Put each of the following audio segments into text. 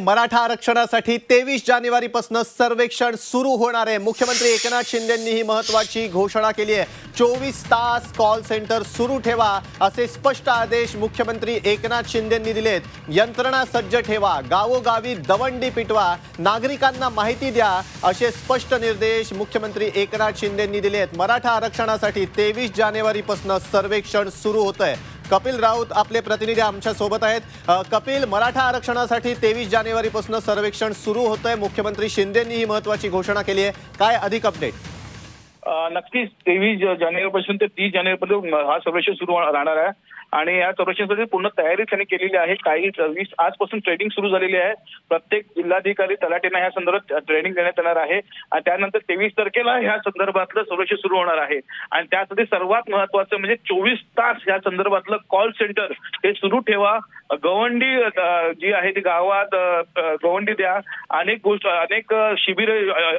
मराठा आरक्षणासाठी तेवीस जानेवारीपासून सर्वेक्षण सुरू होणार आहे. मुख्यमंत्री एकनाथ शिंदेंनी ही महत्वाची घोषणा केली आहे. चोवीस तास कॉल सेंटर सुरू ठेवा असे स्पष्ट आदेश मुख्यमंत्री एकनाथ शिंदेंनी दिलेत. यंत्रणा सज्ज ठेवा गावोगावी दवंडी पिटवा नागरिकांना माहिती द्या असे स्पष्ट निर्देश मुख्यमंत्री एकनाथ शिंदेंनी दिलेत. मराठा आरक्षणासाठी तेवीस जानेवारीपासून सर्वेक्षण सुरू होत आहे कपिल राऊत आपले प्रतिनिधी आमच्यासोबत आहेत. कपिल मराठा आरक्षणासाठी तेवीस जानेवारीपासून सर्वेक्षण सुरू होत आहे मुख्यमंत्री शिंदेंनी ही महत्वाची घोषणा केली आहे. काय अधिक अपडेट नक्कीच तेवीस जानेवारीपासून ते तीस जानेवारीपर्यंत हा सर्वेक्षण सुरू राहणार आहे. आणि या सर्वेक्षणासाठी पूर्ण तयारी त्यांनी केलेली आहे. काही वीस आजपासून ट्रेनिंग सुरू झालेली आहे. प्रत्येक जिल्हाधिकारी तलाठींना ह्या संदर्भात ट्रेनिंग देण्यात येणार आहे. आणि त्यानंतर तेवीस तारखेला ह्या संदर्भातलं सर्वेक्षण सुरू होणार आहे. आणि त्यासाठी सर्वात महत्वाचं म्हणजे चोवीस तास या संदर्भातलं कॉल सेंटर हे सुरू ठेवा. गवंडी जी आहे ती गावात गवंडी द्या. अनेक गोष्ट अनेक शिबिर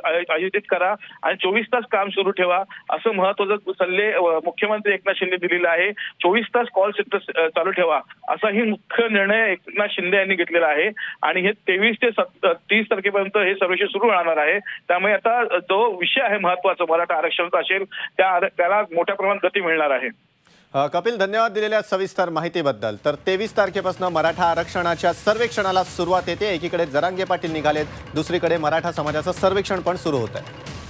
आयोजित करा. आणि चोवीस तास काम सुरू ठेवा. असं महत्वाचं सल्ले मुख्यमंत्री एकनाथ शिंदे दिलेला आहे. चोवीस तास कॉल सेंटर चालू ठेवा. असाही मुख्य निर्णय एकनाथ शिंदे यांनी घेतलेला आहे. आणि हे तेवीस ते तीस तारखेपर्यंत हे सर्वेक्षण सुरू राहणार आहे. त्यामुळे आता जो विषय आहे महत्त्वाचा मराठा आरक्षणाचा असेल त्या त्याला मोठ्या प्रमाणात गती मिळणार आहे. कपिल धन्यवाद दिलेल्या सविस्तर माहितीबद्दल. तर तेवीस तारखेपासून मराठा आरक्षणाच्या सर्वेक्षणाला सुरुवात येते. एकीकडे जरांगे पाटील निघालेत. दुसरीकडे मराठा समाजाचं सर्वेक्षण पण सुरू होत आहे